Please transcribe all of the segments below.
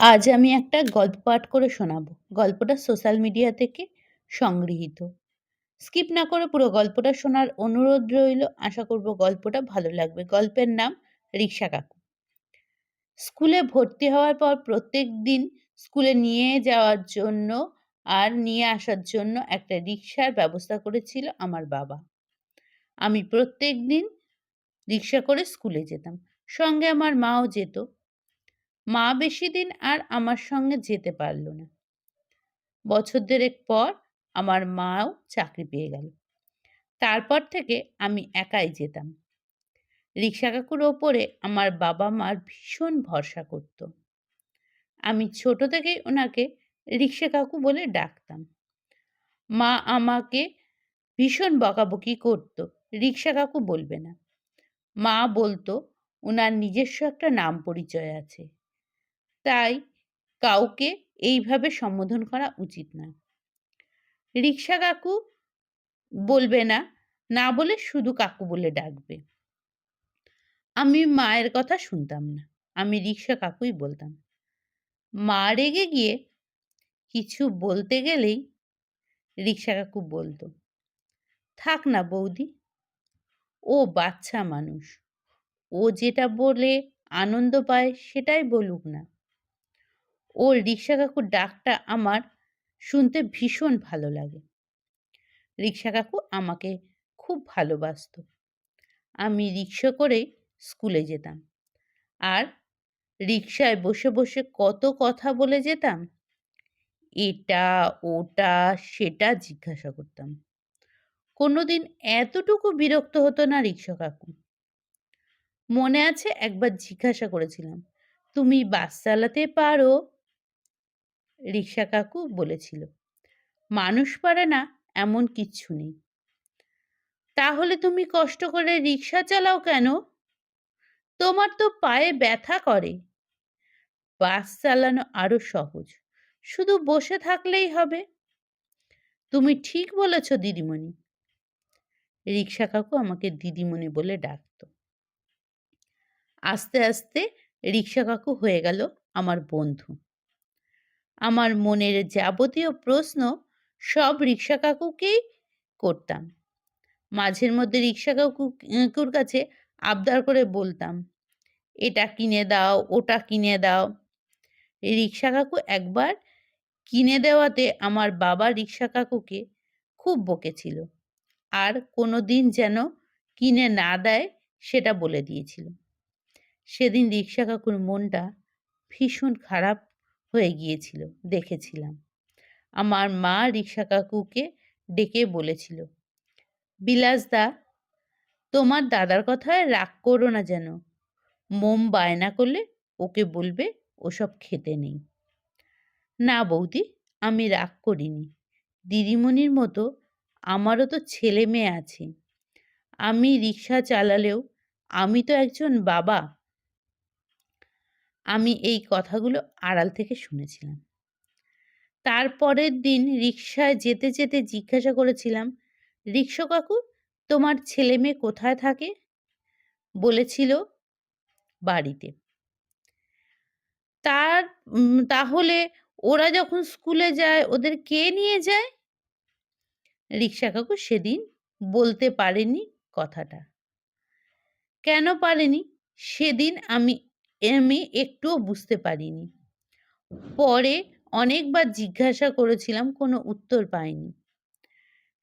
আজ আমি একটা গল্প পাঠ করে শোনাবো। গল্পটা সোশ্যাল মিডিয়া থেকে সংগৃহীত। স্কিপ না করে পুরো গল্পটা শোনার অনুরোধ রইল। আশা করব গল্পটা ভালো লাগবে। গল্পের নাম রিক্সা কাকু। স্কুলে ভর্তি হওয়ার পর প্রত্যেক দিন স্কুলে নিয়ে যাওয়ার জন্য আর নিয়ে আসার জন্য একটা রিক্সার ব্যবস্থা করেছিল আমার বাবা। আমি প্রত্যেক দিন রিক্সা করে স্কুলে যেতাম। সঙ্গে আমার মাও যেত। মা বেশিদিন আর আমার সঙ্গে যেতে পারল না। বছর দেড়েক পর আমার মাও চাকরি পেয়ে গেল। তারপর থেকে আমি একাই যেতাম। রিক্সা কাকুর ওপরে আমার বাবা-মার ভীষণ ভরসা করত। আমি ছোট থেকেই ওনাকে রিক্সা কাকু বলে ডাকতাম। মা আমাকে ভীষণ বকাবকি করত, রিক্সা কাকু বলবে না। মা বলতো ওনার নিজস্ব একটা নাম পরিচয় আছে। তাই কাউকে এইভাবে সম্বোধন করা উচিত নয়। রিক্সা কাকু বলবে না, না বলে শুধু কাকু বলে ডাকবে। আমি মায়ের কথা শুনতাম না। আমি রিক্সা কাকুই বলতাম। মা রেগে গিয়ে কিছু বলতে গেলেই রিক্সা কাকু বলতো, থাক না বৌদি, ও বাচ্চা মানুষ। ও যেটা বলে আনন্দ পায় সেটাই বলুক না। ওর রিক্সা কাকুর ডাকটা আমার শুনতে ভীষণ ভালো লাগে। রিক্সা কাকু আমাকে খুব ভালোবাসত। আমি রিক্সা করেই স্কুলে যেতাম। আর রিক্সায় বসে বসে কত কথা বলে যেতাম। এটা ওটা সেটা জিজ্ঞাসা করতাম। কোনোদিন এতটুকু বিরক্ত হতো না রিক্সা কাকু। মনে আছে একবার জিজ্ঞাসা করেছিলাম, তুমি বাস চালাতে পারো? রিক্সা কাকু বলেছিল, মানুষ পারে না এমন কিচ্ছু নেই। তাহলে তুমি কষ্ট করে রিক্সা চালাও কেন? তোমার তো পায়ে ব্যথা করে। বাস চালানো আরও সহজ। শুধু বসে থাকলেই হবে। তুমি ঠিক বলেছ দিদিমণি। রিক্সা কাকু আমাকে দিদিমণি বলে ডাকত। আস্তে আস্তে রিক্সা কাকু হয়ে গেল আমার বন্ধু। আমার মনের যাবতীয় প্রশ্ন সব রিক্সা কাকুকেই করতাম। মাঝের মধ্যে রিক্সা কাকুর কাছে আবদার করে বলতাম, এটা কিনে দাও, ওটা কিনে দাও। রিক্সা কাকু একবার কিনে দেওয়াতে আমার বাবা রিক্সা কাকুকে খুব বকেছিল। আর কোনো দিন যেন কিনে না দেয় সেটা বলে দিয়েছিল। সেদিন রিক্সা কাকুর মনটা ভীষণ খারাপ হয়ে গিয়েছিল দেখেছিলাম। আমার মা রিক্সা কাকুকে ডেকে বলেছিল, বিলাসদা, তোমার দাদার কথায় রাগ করো না যেন। মোম বায়না করলে ওকে বলবে ওসব খেতে নেই। না বৌদি, আমি রাগ করিনি। দিদিমণির মতো আমারও তো ছেলে মেয়ে আছে। আমি রিক্সা চালালেও আমি তো একজন বাবা। আমি এই কথাগুলো আড়াল থেকে শুনেছিলাম। তারপরের দিন রিক্সায় যেতে যেতে জিজ্ঞাসা করেছিলাম, রিক্সা কাকু তোমার ছেলে মেয়ে কোথায় থাকে? বলেছিল বাড়িতে। তার তাহলে ওরা যখন স্কুলে যায় ওদের কে নিয়ে যায়? রিক্সা কাকু সেদিন বলতে পারেনি কথাটা। কেন পারেনি? সেদিন আমি আমি একটুও বুঝতে পারিনি। পরে অনেকবার জিজ্ঞাসা করেছিলাম কোনো উত্তর পাইনি।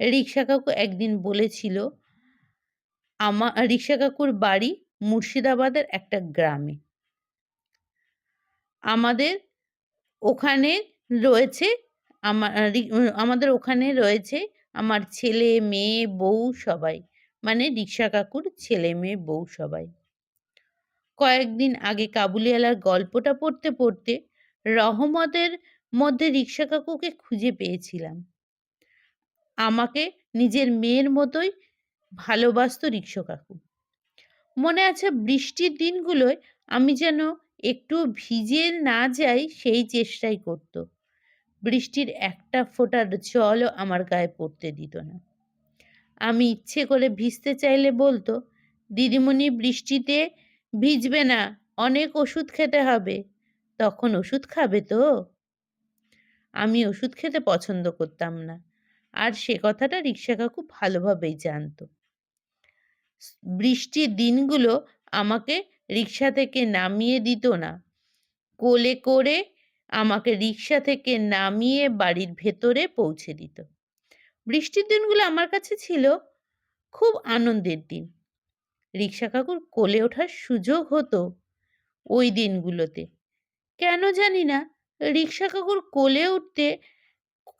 রিক্সা কাকু একদিন বলেছিল, আমার রিক্সা কাকুর বাড়ি মুর্শিদাবাদের একটা গ্রামে। আমাদের ওখানে রয়েছে আমার আমাদের ওখানে রয়েছে আমার ছেলে, মেয়ে, বউ সবাই। মানে রিক্সা কাকুর ছেলে, মেয়ে, বউ সবাই। কয়েকদিন আগে কাবুলিওয়ালার গল্পটা পড়তে পড়তে রহমতের মধ্যে রিক্সা কাকুকে খুঁজে পেয়েছিলাম। আমাকে নিজের মেয়ের মতোই ভালোবাসত রিক্সা কাকু। মনে আছে বৃষ্টির দিনগুলোয় আমি যেন একটু ভিজে না যাই সেই চেষ্টাই করত। বৃষ্টির একটা ফোঁটার জলও আমার গায়ে পড়তে দিত না। আমি ইচ্ছে করে ভিজতে চাইলে বলতো, দিদিমণি বৃষ্টিতে ভিজবে না, অনেক ওষুধ খেতে হবে। তখন ওষুধ খাবে তো? আমি ওষুধ খেতে পছন্দ করতাম না। আর সে কথাটা রিক্সা কাকু ভালোভাবেই জানতো। বৃষ্টির দিনগুলো আমাকে রিক্সা থেকে নামিয়ে দিত না। কোলে করে আমাকে রিক্সা থেকে নামিয়ে বাড়ির ভেতরে পৌঁছে দিত। বৃষ্টির দিনগুলো আমার কাছে ছিল খুব আনন্দের দিন। রিক্সা কাকুর কোলে ওঠার সুযোগ হতো ওই দিনগুলোতে। কেন জানি না, রিক্সা কাকুর কোলে উঠতে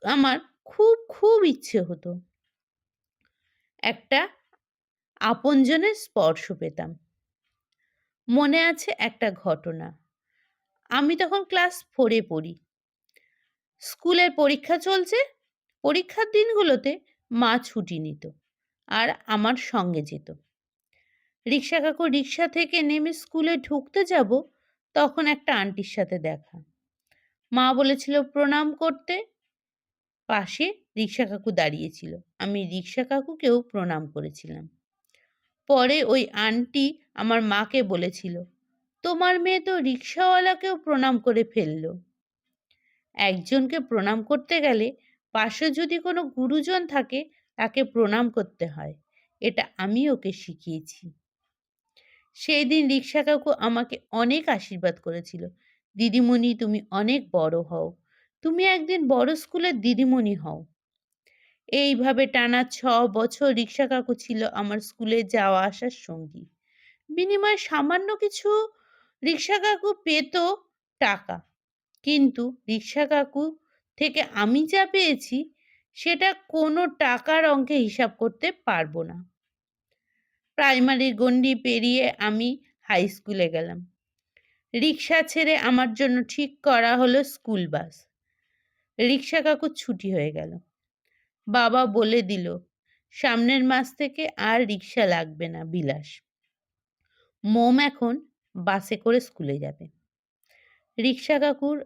আমার খুব খুব ইচ্ছে হতো। একটা আপনজনের স্পর্শ পেতাম। মনে আছে একটা ঘটনা। আমি তখন ক্লাস ফোরে পড়ি। স্কুলের পরীক্ষা চলছে, পরীক্ষার দিনগুলোতে মা ছুটি নিত আর আমার সঙ্গে যেত। রিক্সা কাকু রিক্সা থেকে নেমে স্কুলে ঢুকতে যাব, তখন একটা আন্টির সাথে দেখা। মা বলেছিল, প্রণাম করতে। পাশে রিক্সা কাকু দাঁড়িয়েছিল। আমি রিক্সা কাকুকেও প্রণাম করেছিলাম। পরে ওই আন্টি আমার মাকে বলেছিল, তোমার মেয়ে তো রিক্সাওয়ালাকেও প্রণাম করে ফেলল। একজনকে প্রণাম করতে গেলে পাশে যদি কোনো গুরুজন থাকে, তাকে প্রণাম করতে হয়। এটা আমি ওকে শিখিয়েছি। সেই দিন রিক্সা কাকু আমাকে অনেক আশীর্বাদ করেছিল। দিদিমণি, তুমি অনেক বড় হও। তুমি একদিন বড় স্কুলের দিদিমণি হও। এইভাবে টানা ছ বছর রিক্সা কাকু ছিল আমার স্কুলে যাওয়া আসার সঙ্গী। বিনিময়ে সামান্য কিছু রিক্সা কাকু পেত টাকা। কিন্তু রিক্সা কাকু থেকে আমি যা পেয়েছি, সেটা কোনো টাকার অঙ্কে হিসাব করতে পারব না। প্রাইমারির গণ্ডি পেরিয়ে আমি হাই স্কুলে গেলাম। রিক্সা ছেড়ে আমার জন্য ঠিক করা হলো স্কুল বাস রিক্সা কাকু ছুটি হয়ে গেল। বাবা বলে দিল, সামনের মাস থেকে আর রিক্সা লাগবে না, বিলাস। মোম এখন বাসে করে স্কুলে যাবে। রিক্সা কাকুর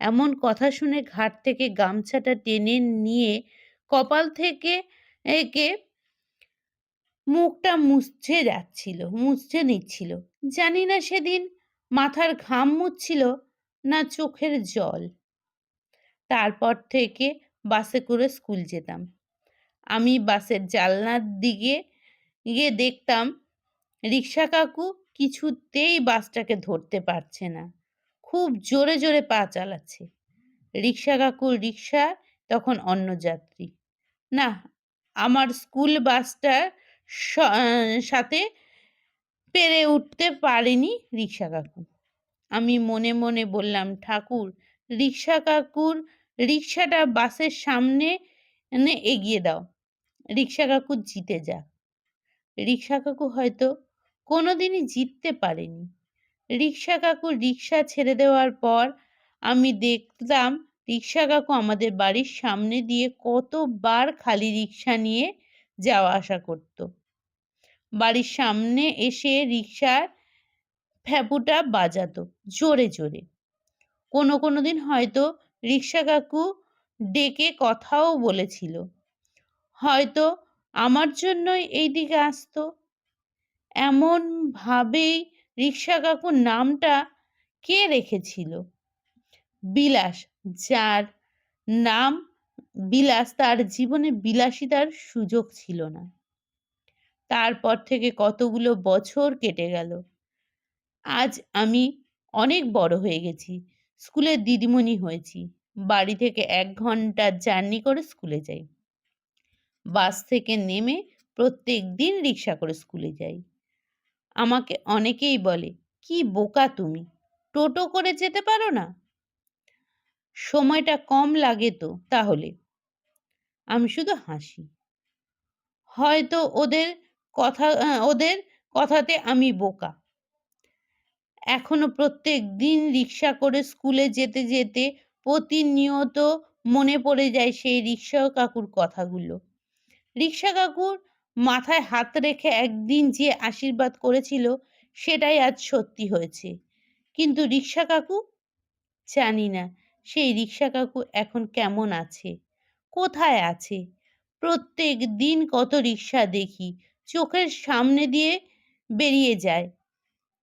এমন কথা শুনে ঘাট থেকে গামছাটা টেনে নিয়ে কপাল থেকে একে মুখটা মুছছে যাচ্ছিল, মুছছে নিচ্ছিল। জানি না সেদিন মাথার ঘাম মুছছিল না চোখের জল। তারপর থেকে বাসে করে স্কুল যেতাম। আমি বাসের জানলার দিকে গিয়ে দেখতাম, রিক্সা কাকু কিছুতেই বাসটাকে ধরতে পারছে না। খুব জোরে জোরে পা চালাচ্ছে। রিক্সা কাকুর রিক্সা, তখন অন্য যাত্রী। না, আমার স্কুল বাসটার সাথে পেরে উঠতে পারেনি রিক্সা কাকু। আমি মনে মনে বললাম, ঠাকুর, রিক্সা কাকুর, রিক্সাটা বাসের সামনে এগিয়ে দাও। রিক্সা কাকু জিতে যা রিক্সা কাকু হয়তো কোনোদিনই জিততে পারেনি। রিক্সা কাকু রিক্সা ছেড়ে দেওয়ার পর আমি দেখতাম রিক্সা কাকু আমাদের বাড়ির সামনে দিয়ে কতবার খালি রিক্সা নিয়ে যাওয়া আসা করত। বাড়ির সামনে এসে রিক্সার ফ্যাপুটা বাজাতো জোরে জোরে। কোনো কোনো দিন হয়তো রিক্সা কাকু ডেকে কথাও বলেছিল, হয়তো আমার জন্যই এই দিকে আসতো। এমন ভাবেই রিক্সা কাকুর নামটা কে রেখেছিল? বিলাস, যার নাম বিলাস, তার জীবনে বিলাসিতার সুযোগ ছিল না। তারপর থেকে কতগুলো বছর কেটে গেল। আজ আমি অনেক বড় হয়ে গেছি, স্কুলে দিদিমণি হয়েছি, বাড়ি থেকে এক ঘণ্টা জার্নি করে স্কুলে যাই। বাস থেকে নেমে প্রত্যেক দিন রিক্সা করে স্কুলে যাই। আমাকে অনেকেই বলে, কি বোকা তুমি, টোটো করে যেতে পারো না? সময়টা কম লাগে তো, তাহলে। আমি শুধু হাসি। হয়তো ওদের কথা ওদের কথাতে আমি বোকা। এখনও প্রত্যেক দিন রিক্সা করে স্কুলে যেতে যেতে প্রতিনিয়ত মনে পড়ে যায় সেই রিক্সা কাকুর কথাগুলো। রিক্সা কাকুর মাথায় হাত রেখে একদিন যে আশীর্বাদ করেছিল, সেটাই আজ সত্যি হয়েছে। কিন্তু রিক্সা কাকু? জানি না, সেই রিক্সা কাকু এখন কেমন আছে? কোথায় আছে? প্রত্যেক দিন কত রিক্সা দেখি, চোখের সামনে দিয়ে বেরিয়ে যায়।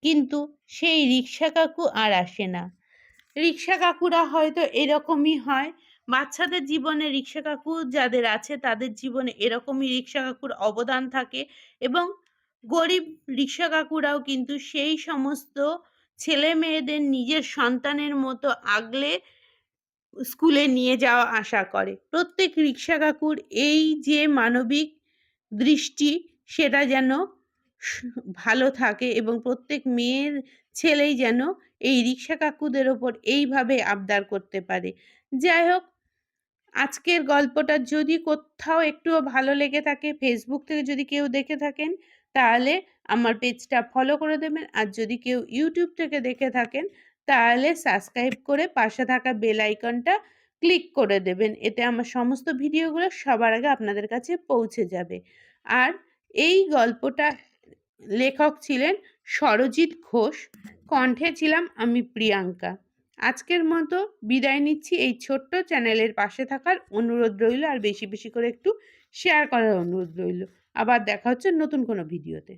কিন্তু সেই রিক্সা কাকু আর আসে না। রিক্সা কাকুরা হয়তো এরকমই হয়। বাচ্চাদের জীবনে রিক্সা কাকু যাদের আছে, তাদের জীবনে এরকমই রিক্সা কাকুর অবদান থাকে এবং গরিব রিক্সা কাকুরাও কিন্তু সেই সমস্ত ছেলে মেয়েদের নিজের সন্তানের মতো আগলে স্কুলে নিয়ে যাওয়া আশা করে। প্রত্যেক রিক্সা কাকুর এই যে মানবিক দৃষ্টি সেটা যেন ভালো থাকে এবং প্রত্যেক মেয়ের ছেলেই যেন এই রিক্সা কাকুদের ওপর এইভাবে আবদার করতে পারে। যাই হোক, আজকের গল্পটা যদি কোথাও একটুও ভালো লেগে থাকে, ফেসবুক থেকে যদি কেউ দেখে থাকেন, তাহলে আমার পেজটা ফলো করে দেবেন। আর যদি কেউ ইউটিউব থেকে দেখে থাকেন, তাহলে সাবস্ক্রাইব করে পাশে থাকা বেল আইকনটা ক্লিক করে দেবেন। এতে আমার সমস্ত ভিডিওগুলো সবার আগে আপনাদের কাছে পৌঁছে যাবে। আর এই গল্পটা লেখক ছিলেন সরজিৎ ঘোষ, কণ্ঠে ছিলাম আমি প্রিয়াঙ্কা। আজকের মতো বিদায় নিচ্ছি। এই ছোট্ট চ্যানেলের পাশে থাকার অনুরোধ রইল আর বেশি, বেশি করে একটু শেয়ার করার অনুরোধ রইল। আবার দেখা হচ্ছে নতুন কোনো ভিডিওতে।